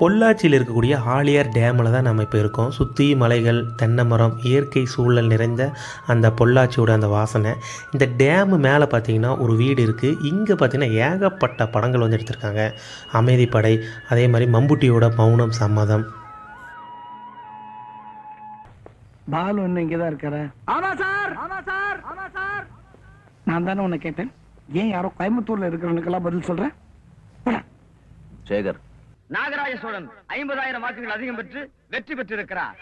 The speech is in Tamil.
பொள்ளாச்சியில் இருக்கக்கூடிய ஆழியார் டேமில் தான் நம்ம இப்போ இருக்கோம். சுற்றி மலைகள் தென்னை மரம் இயற்கை சூழல் நிறைந்த அந்த பொள்ளாச்சியோட அந்த வாசனை. இந்த டேமு மேலே பார்த்தீங்கன்னா ஒரு வீடு இருக்குது இங்கே பார்த்தீங்கன்னா ஏகப்பட்ட படங்கள் வந்து எடுத்திருக்காங்க. அமைதிப்படை அதே மாதிரி மம்புட்டியோட மௌனம் சம்மதம். பாலு இன்னும் இங்கதான் இருக்காரு. ஆமா சார்! ஆமா சார்! ஆமா சார்! நான் தானே உன்னை கேட்டேன். ஏன் யாரோ கோயம்புத்தூர்ல இருக்கிறவனுக்கெல்லாம் பதில் சொல்றேன்? சேகர் நாகராஜ சோழன் ஐம்பதாயிரம் வாக்குகள் அதிகம் பெற்று வெற்றி பெற்றிருக்கிறார்.